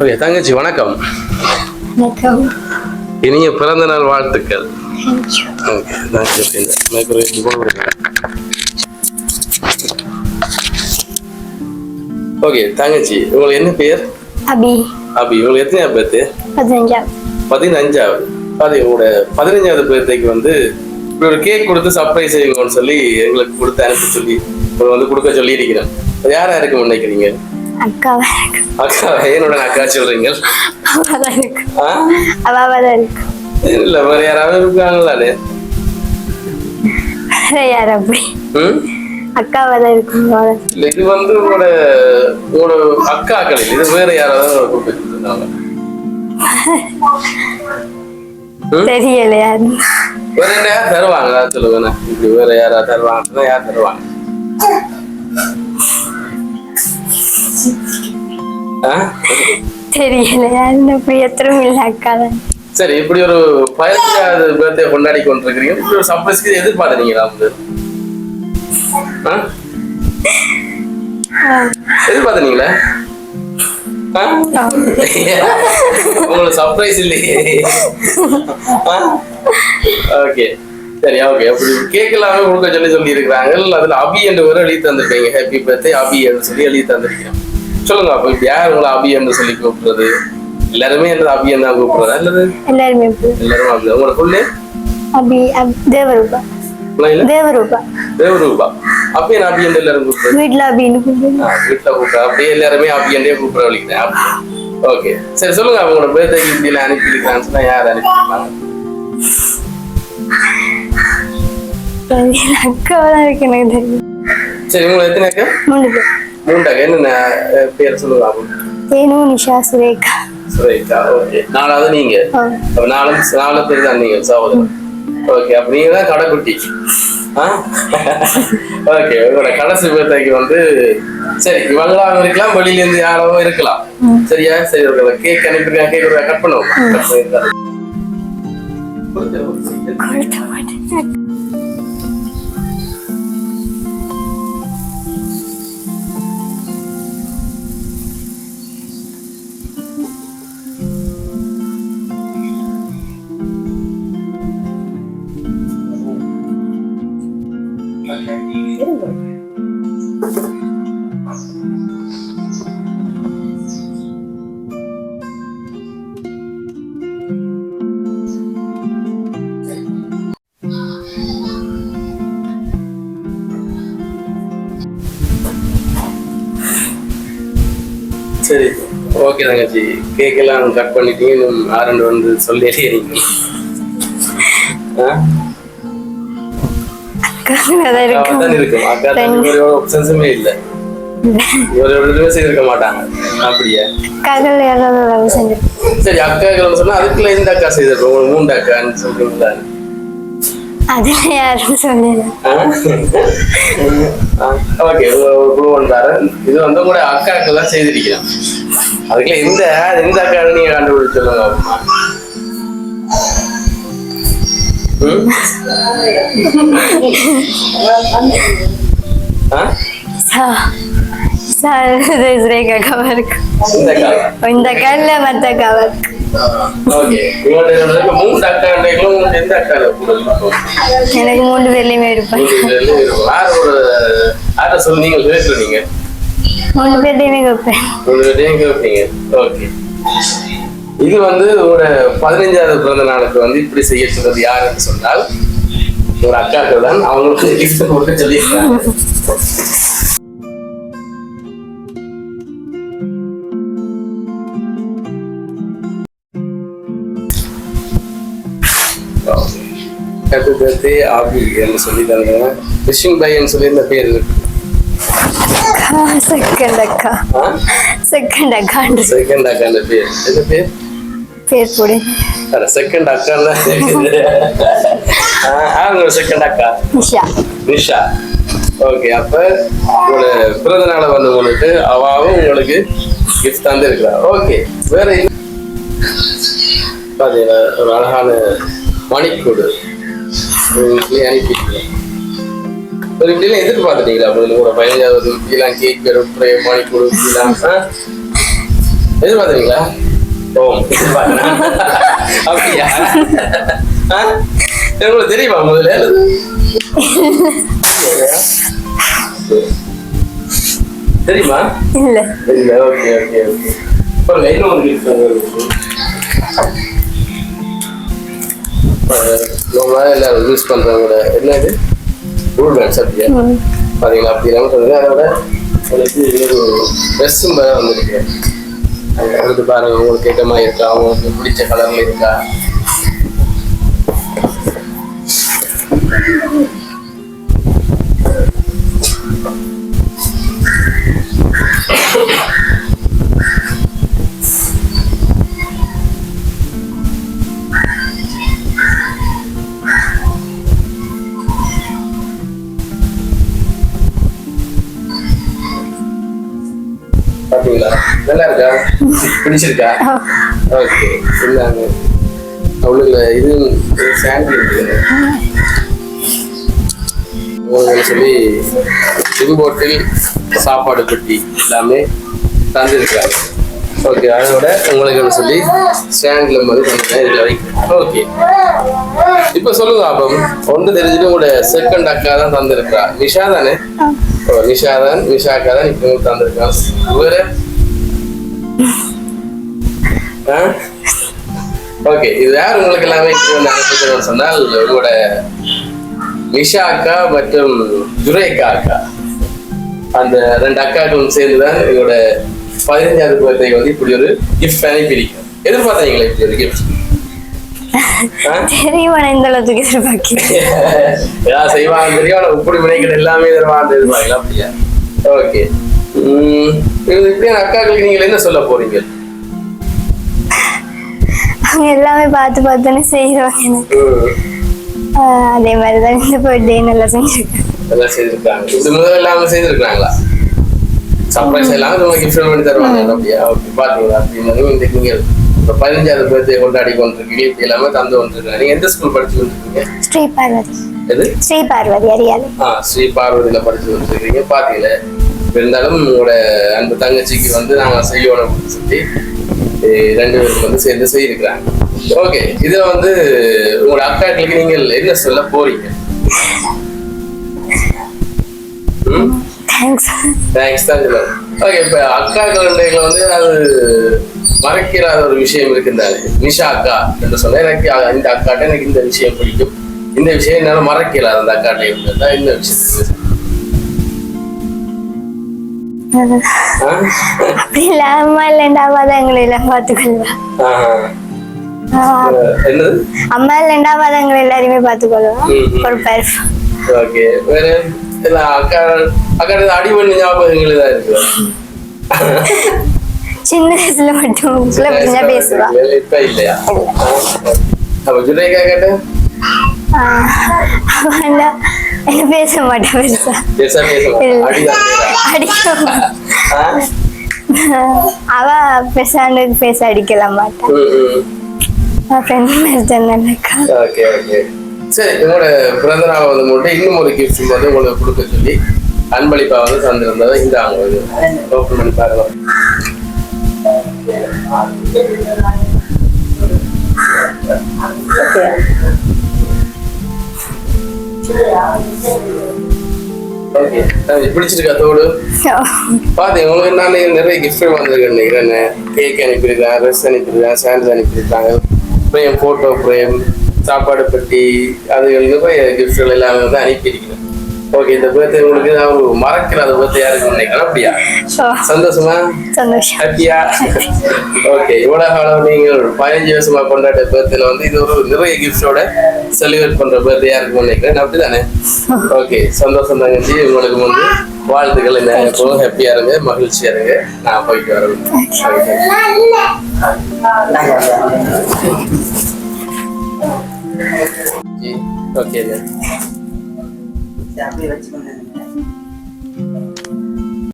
Okay தங்கச்சி வணக்கம். வணக்கம். இனிய பிறந்த நாள் வாழ்த்துக்கள். ஓகே தங்கச்சி உங்களுக்கு என்ன பேர்? அபி. அபி உங்களுக்கு எத்தனையாவது பேர்த்து பதினஞ்சாம் பதினஞ்சாவது. அது உங்களோட பதினஞ்சாவது பேர்த்தைக்கு வந்து இப்படி ஒரு கேக் கொடுத்து சர்ப்ரைஸ் செய்யுங்கன்னு சொல்லி எங்களுக்கு கொடுத்து அனுப்ப சொல்லி உங்களுக்கு வந்து கொடுக்க சொல்லி இருக்கிறேன் யாரா இருக்கும் நினைக்கிறீங்க அக்காவா அக்கா என்னோட அக்கா சொல்றீங்க? அவாவா தான் இருக்கு. ஆ? அவாவா தான் இருக்கு. இல்ல வேற யாராவது இருக்காங்களானே வேற யார் அப்படி? அக்காவா தான் இருக்கு அவ்வளவுதான். இல்ல இது வந்து உங்களோட உங்களோட அக்காக்கள் இது வேற யாராவது கூப்பிட்டு இருந்தாங்க ம்? தெரியல யாரு வேற என்ன? யார் தருவாங்க சொல்லுங்க இப்படி வேற யாராவது தருவாங்க? யார் தருவாங்க? தெரியல அப்படி எத்தனும் இல்லை அக்கா தான் சரி இப்படி ஒரு பதினஞ்சாவது பர்த்டே கொண்டாடி கொண்டிருக்கிறீங்க. இப்படி ஒரு சர்ப்ரைஸ்க்கு எதிர்பார்த்தீங்களா வந்து? எதிர்பார்த்தீங்களா? உங்களுக்கு சர்ப்ரைஸ் இல்லையே. ஓகே சரி ஓகே அப்படி கேக் எல்லாமே கொடுக்க சொல்லி சொல்லி இருக்கிறாங்க அதுல அபி என்று ஒரு எழுதி தந்திருக்கீங்க. ஹாப்பி பர்த்டே அபி என்று சொல்லி எழுதி தந்திருக்கேன் சொல்லுங்க அப்ப இப்ப யார் உங்களை அபி என்று சொல்லி கூப்பிடுறது? எல்லாருமே என்ன அபி என்று தான் கூப்பிடுறதா? அல்லது எல்லாருமே. எல்லாரும் அபி. உங்களோட புள்ளே அபி தேவரூபா. தேவரூபா. தேவரூபா. அப்பயே நான் அபி என்று எல்லாரும் கூப்பிடுறது? வீட்டுல அபின்னு கூப்பிடுவோம். ஆ, வீட்டுல கூப்பிட அப்படியே எல்லாருமே அபி என்றே கூப்பிட வலிக்கிறேன் ஓகே. சரி சொல்லுங்க அவங்களோட பேர்தே இப்படி அனுப்பி சொன்னா யார் அனுப்பியிருப்பாங்க? அக்காவா தான் இருக்கு எனக்கு தெரியும். சரி உங்களை எத்தனை அக்கா? மூணு பேர். அஹ், பேர் சொல்லுங்க தேனு நிஷா சுரேகா. சுரேகா ஓகே. நாலாவது நீங்க. அப்ப நாலு நாலு பேர் தான் நீங்க சகோதரன் ஓகே அப்ப நீங்க தான் கடைக்குட்டி. ஓகே உங்களோட கடைசி பேர்த்தைக்கு வந்து சரி இவங்களாம் இருக்கலாம் வெளியில இருந்து யாரோ இருக்கலாம் சரியா? சரி ஒரு கேக் அனுப்பிருக்கேன் கேக் கட் பண்ணுவோம். ஓகே தங்கச்சி. கேக் எல்லாம் கட் பண்ணிட்டீங்க ஆரண்டு வந்து சொல்லி இருக்கு இருக்கும். அக்கா தம்பி ஒரு ஆப்ஷன்ஸுமே இல்ல சரி அக்காக்கள் சொன்னா அதுக்குள்ள இந்த அக்கா செய்திருக்கோம் மூன்று அக்கான்னு சொல்றீங்களா? அதுல யாரும் சொல்லல. ஓகே. இது வந்து கூட அக்காக்கள் தான் செய்திருக்கிறோம் அதுக்குள்ள இந்த இந்த அக்கா நீங்க கண்டுபிடிச்சு சொல்லுங்க. இந்த அக்கால மத்த மூன்று இருக்கும் எனக்கு மூணு பேர்லயுமே இருப்பேன். மூணு கேட்பீங்க ஓகே இது வந்து ஒரு பதினஞ்சாவது பிறந்த நாளுக்கு வந்து இப்படி செய்ய சொன்னது யாருன்னு சொன்னால் ஒரு அக்காக்கள் தான் அவங்களுக்கு கிஃப்ட் கொடுக்க சொல்லியிருக்காங்க. ஹாப்பி பர்த்டே ஆபி என்று சொல்லி தந்தாங்க விஷிங் பையன் சொல்லி இந்த பேர் இருக்கு. செகண்ட் அக்கா செகண்ட் அக்காண்டு செகண்ட் அக்கா பேர் என்ன பேர் பேர் போடு அட செகண்ட் அக்கா ஆ செகண்ட் அக்கா நிஷா நிஷா ஓகே அப்ப உங்களோட பிறந்த நாளை வந்து உங்களுக்கு அவாவும் உங்களுக்கு கிஃப்ட் தந்து இருக்கிறா ஓகே வேற? பாத்தீங்களா ஒரு அழகான மணிக்கூடு அனுப்பிட்டேன் ஒரு இப்படிலாம் எதிர்பார்த்துட்டீங்களா? உங்களுக்கு ஒரு பதினஞ்சாவது இப்படிலாம் கேக் மணிக்கூடு இப்படிலாம். ஆ? எதிர்பார்த்தீங்களா ஓம் எதிர்பார்த்தேன். அப்படியா? உங்களுக்கு தெரியுமா முதல்ல? தெரியுமா? இல்ல. இல்ல ஓகே ஓகே ஓகே. பாருங்க இன்னும் ஒரு நம்ம எல்லாரும் யூஸ் பண்றவங்க என்ன இது ரூல் மேட்ச் அப்படியா ம். பாத்தீங்களா? அப்படி இல்லாம சொல்லுங்க அதோட உங்களுக்கு ஒரு ட்ரெஸ்ஸும் வேற வந்துருக்கு. அது அடுத்து பாருங்க உங்களுக்கு ஏற்ற மாதிரி இருக்கா? உங்களுக்கு பிடிச்ச கலர்ல இருக்கா? பிடிச்சிருக்கா? ஓகே இந்தாங்க. அவளுக்கு இது சாண்டில் இருக்குது. உங்களுக்கு சொல்லி இம்போர்ட்டில் சாப்பாடு பெட்டி எல்லாமே தந்துருக்காங்க ஓகே அதோட உங்களுக்கு சொல்லி ஸ்டாண்டில் மாதிரி இதில் வைக்கிறேன் ஓகே. இப்போ சொல்லுங்க அப்போ ஒன்று தெரிஞ்சுட்டு உங்களோட செகண்ட் அக்கா தான் தந்திருக்கா நிஷா தானே? ஓ நிஷா தான் நிஷா அக்கா தான் இப்போ தந்திருக்கான் வேற? ஓகே இது யார் உங்களுக்கு எல்லாமே அனுப்பிச்சுன்னு சொன்னால் உங்களோட நிஷா அக்கா மற்றும் ஜுரேகா அக்கா. அந்த ரெண்டு அக்காக்களும் சேர்ந்து தான் எங்களோட பதினஞ்சாவது பர்த்டே வந்து இப்படி ஒரு கிஃப்ட் அனுப்பியிருக்கோம் எதிர்பார்த்தீங்களா இப்படி ஒரு கிஃப்ட் செய்வாங்க தெரியும்? இப்படி வினைகள் எல்லாமே எதிர்பார்க்கலாம் அப்படியா? ஓகே இது இப்படி அக்காக்களுக்கு நீங்கள் என்ன சொல்ல போறீங்க? அவங்க எல்லாமே பார்த்து பார்த்துன்னு செய்வாங்க எனக்கு. அதே மாதிரி தான் இந்த பர்த்டே நல்லா செஞ்சிருக்கேன் எல்லாம் செய்திருக்காங்க இப்படி முதல்ல எல்லாமே செய்திருக்காங்களா சர்ப்ரைஸ் எல்லாம் உங்களுக்கு கிஃப்ட் பண்ணி தருவாங்க. அப்படியா? ஓகே பாத்தீங்களா? அப்படின்னு இந்த நீங்கள் இப்போ பதினஞ்சாவது பர்த்டே கொண்டாடி கொண்டிருக்கீங்க. இப்படி எல்லாமே தந்து கொண்டிருக்காங்க. நீங்க எந்த ஸ்கூல் படிச்சு கொண்டிருக்கீங்க? ஸ்ரீ பார்வதி. எது? ஸ்ரீ பார்வதி அறியாலை ஆ ஸ்ரீ பார்வதியில படிச்சு வந்துருக்கீங்க பாத்தீங்களே? இருந்தாலும் உங்களோட அன்பு தங்கச்சிக்கு வந்து நாங்க செய்யணும் சொல்லி ரெண்டு பேரும் வந்து சேர்ந்து செய்திருக்கிறாங்க. ஓகே இதுல வந்து உங்களோட அக்காக்களுக்கு நீங்கள் என்ன சொல்ல போறீங்க? தேங்க்ஸ் தான் ஓகே இப்போ அக்காக்கள் வந்து அது மறக்கிறாத ஒரு விஷயம் இருக்குந்தாரு நிஷா அக்கா என்று சொன்னா எனக்கு இந்த அக்காட்ட எனக்கு இந்த விஷயம் பிடிக்கும். இந்த விஷயம் என்னால மறக்கிறாது அந்த அக்காட்ட இருந்தா இந்த விஷயம்? அப்படி இல்ல அம்மா இல்லைண்டா எங்களை எல்லாம் பார்த்துக்கொள்வா. ஆஹா. ஆஹ் என்னது? அம்மா இல்லைண்டா எங்களை எல்லாருமே பார்த்துக்கொள்வா. ம், ம். பொறுப்பா இருப்பா ஓகே. வேற இல்ல அக்கா அக்கா அடி பண்ணி ஞாபகங்கள் தான் இருக்கு சின்ன வயசுல மட்டும் பேசுவா. இப்ப இல்லையா? அப்ப என்ன பேச மாட்டா பெருசா? அவ பெருசாண்டுக்கு பேச அடிக்கலாம் மாட்டா. ம், ம். அவன் ஃப்ரெண்ட் மாதிரி தான் நினைக்கா ஓகே ஓகே. சரி உங்களோட பிறந்த நாள் வந்து மட்டும் இன்னும் ஒரு கிஃப்ட் வந்து உங்களுக்கு கொடுக்க சொல்லி அன்பளிப்பா வந்து தந்திருந்ததை. இந்த அவங்க ஓப்பன் பண்ணி பாருங்க. பிடிச்சிருக்கா தோடு? பாத்தீங்க உங்களுக்கு நான் நிறைய கிஃப்ட் வந்திருக்கேன் நினைக்கிறேன். கேக் அனுப்பியிருக்கேன் ட்ரெஸ் அனுப்பியிருக்கேன் சாண்டல் அனுப்பியிருக்காங்க. ஃப்ரேம் ஃபோட்டோ ஃப்ரேம் சாப்பாடு பெட்டி அது நிறைய கிஃப்ட்கள் எல்லாமே வந்து அனுப்பியிருக்கிறேன். ஓகே இந்த பேர்த்து உங்களுக்கு நான் மறக்கிற அந்த பேர்த்து யாருக்கு நினைக்கிறேன் அப்படியா? சந்தோஷமா? சந்தோஷம். ஹாப்பியா? ஓகே இவ்வளவு காலம் நீங்கள் பதினஞ்சு வருஷமா கொண்டாட்ட பேர்த்துல வந்து இது ஒரு நிறைய கிஃப்டோட செலிப்ரேட் பண்ற பேர்த்து யாருக்கு நினைக்கிறேன்? அப்படிதானே? ஓகே சந்தோஷம் தங்கச்சி. உங்களுக்கு வந்து வாழ்த்துக்கள் என்ன எப்பவும் ஹாப்பியா இருங்க மகிழ்ச்சியா இருங்க. நான் போயிட்டு வரேன். ஓகே அப்படியே வச்சுக்கோங்க